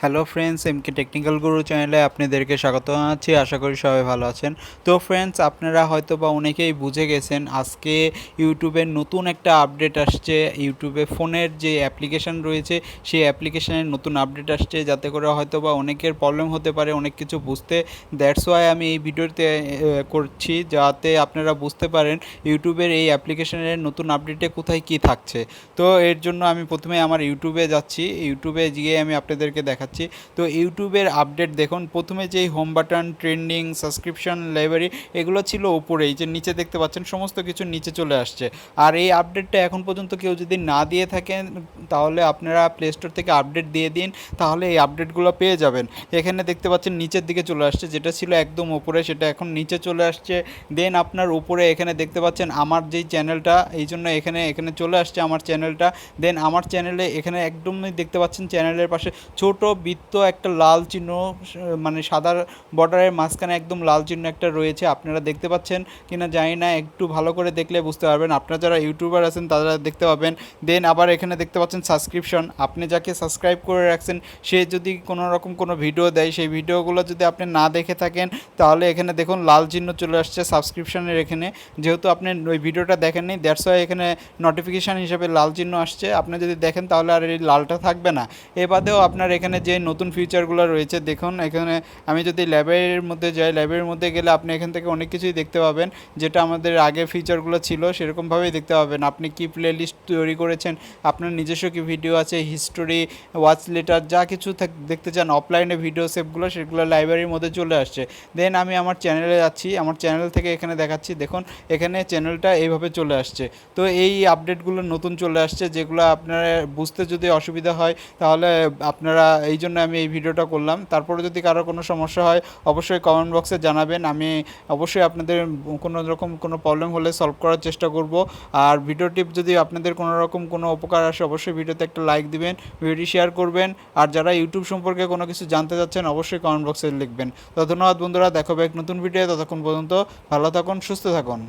Hello friends এমকে technical গুরু চ্যানেলে আপনাদেরকে স্বাগত জানাচ্ছি। আশা করি সবাই ভালো আছেন। তো ফ্রেন্ডস আপনারা হয়তো বা অনেকেই বুঝে গেছেন, আজকে ইউটিউবের নতুন একটা আপডেট আসছে। ইউটিউবে ফোনের যে অ্যাপ্লিকেশন রয়েছে, সেই অ্যাপ্লিকেশনের নতুন আপডেট আসছে। যাতে করে হয়তো বা অনেকের প্রবলেম হতে পারে, অনেক কিছু বুঝতে। দ্যাটস ওয়াই আমি এই ভিডিওতে করছি, যাতে আপনারা বুঝতে পারেন, ইউটিউবের এই অ্যাপ্লিকেশনের নতুন আপডেটে কোথায় কি থাকছে। তো এর জন্য আমি প্রথমে আমার ইউটিউবে যাচ্ছি। ইউটিউবে গিয়ে আমি আপনাদেরকে দেখাচ্ছি। তো ইউটিউবের আপডেট দেখুন, প্রথমে যেই home button trending subscription library এগুলো ছিল উপরেই, যে নিচে দেখতে পাচ্ছেন, সমস্ত কিছু নিচে চলে আসছে। আর এই আপডেটটা এখন পর্যন্ত কেউ যদি না দিয়ে থাকেন, তাহলে আপনারা প্লে স্টোর থেকে আপডেট দিয়ে দিন, তাহলে এই আপডেটগুলো পেয়ে যাবেন। এখানে দেখতে পাচ্ছেন, নিচের দিকে চলে আসছে, যেটা ছিল একদম উপরে, সেটা এখন নিচে চলে আসছে। দেন আপনার উপরে এখানে দেখতে পাচ্ছেন, আমার যেই চ্যানেলটা এই জন্য এখানে এখানে চলে আসছে আমার চ্যানেলটা দেন আমার চ্যানেলে এখানে একদমই দেখতে পাচ্ছেন চ্যানেলের পাশে ছোট বৃত্ত একটা লাল চিহ্ন মানে সাদা বর্ডারের মাঝখানে একদম লাল চিহ্ন একটা রয়েছে, আপনারা দেখতে পাচ্ছেন কিনা জানি না, একটু ভালো করে দেখলে বুঝতে পারবেন। আপনারা যারা ইউটিউবার আছেন, তারা দেখতে পাবেন। দেন আবার এখানে দেখতে পাচ্ছেন সাবস্ক্রিপশন আপনি যাকে সাবস্ক্রাইব করে রাখছেন, সে যদি কোনো রকম কোনো ভিডিও দেয়, সেই ভিডিওগুলো যদি আপনি না দেখে থাকেন, তাহলে এখানে দেখুন লাল চিহ্ন চলে আসছে সাবস্ক্রিপশনের এখানে। যেহেতু আপনি ওই ভিডিওটা দেখেননি দ্যাটস ওয়াই এখানে নোটিফিকেশান হিসেবে লাল চিহ্ন আসছে। আপনি যদি দেখেন, তাহলে আর এই লালটা থাকবে না। এ বাদেও আপনার এখানে যে নতুন ফিচারগুলো রয়েছে, দেখুন, এখানে আমি যদি ল্যাবের মধ্যে যাই ল্যাবের মধ্যে গেলে আপনি এখান থেকে অনেক কিছুই দেখতে পাবেন। যেটা আমাদের আগে ফিচারগুলো ছিল, সেরকমভাবেই দেখতে পাবেন। আপনি কি প্লে লিস্ট তৈরি করেছেন, আপনার নিজস্ব কি ভিডিও আছে হিস্টোরি ওয়াচ লেটার যা কিছু দেখতে চান অফলাইনে ভিডিও সেভগুলো সেগুলো লাইব্রেরির মধ্যে চলে আসছে। দেন আমি আমার চ্যানেলে যাচ্ছি, আমার চ্যানেল থেকে এখানে দেখাচ্ছি, দেখুন, এখানে চ্যানেলটা এইভাবে চলে আসছে। তো এই আপডেটগুলো নতুন চলে আসছে, যেগুলো আপনারা বুঝতে যদি অসুবিধা হয়, তাহলে আপনারা এই জন্য আমি এই ভিডিওটা করলাম। তারপরে যদি কারও কোনো সমস্যা হয়, অবশ্যই কমেন্ট বক্সে জানাবেন। আমি অবশ্যই আপনাদের কোনো রকম কোনো প্রবলেম হলে সলভ করার চেষ্টা করব। আর ভিডিওটি যদি আপনাদের কোনো রকম কোনো উপকার আসে, অবশ্যই ভিডিওতে একটা লাইক দিবেন ভিডিওটি শেয়ার করবেন। আর যারা ইউটিউব সম্পর্কে কোনো কিছু জানতে চাচ্ছেন, অবশ্যই কমেন্ট বক্সে লিখবেন। তো ধন্যবাদ বন্ধুরা, দেখো এক নতুন ভিডিও ততক্ষণ পর্যন্ত ভালো থাকুন, সুস্থ থাকুন।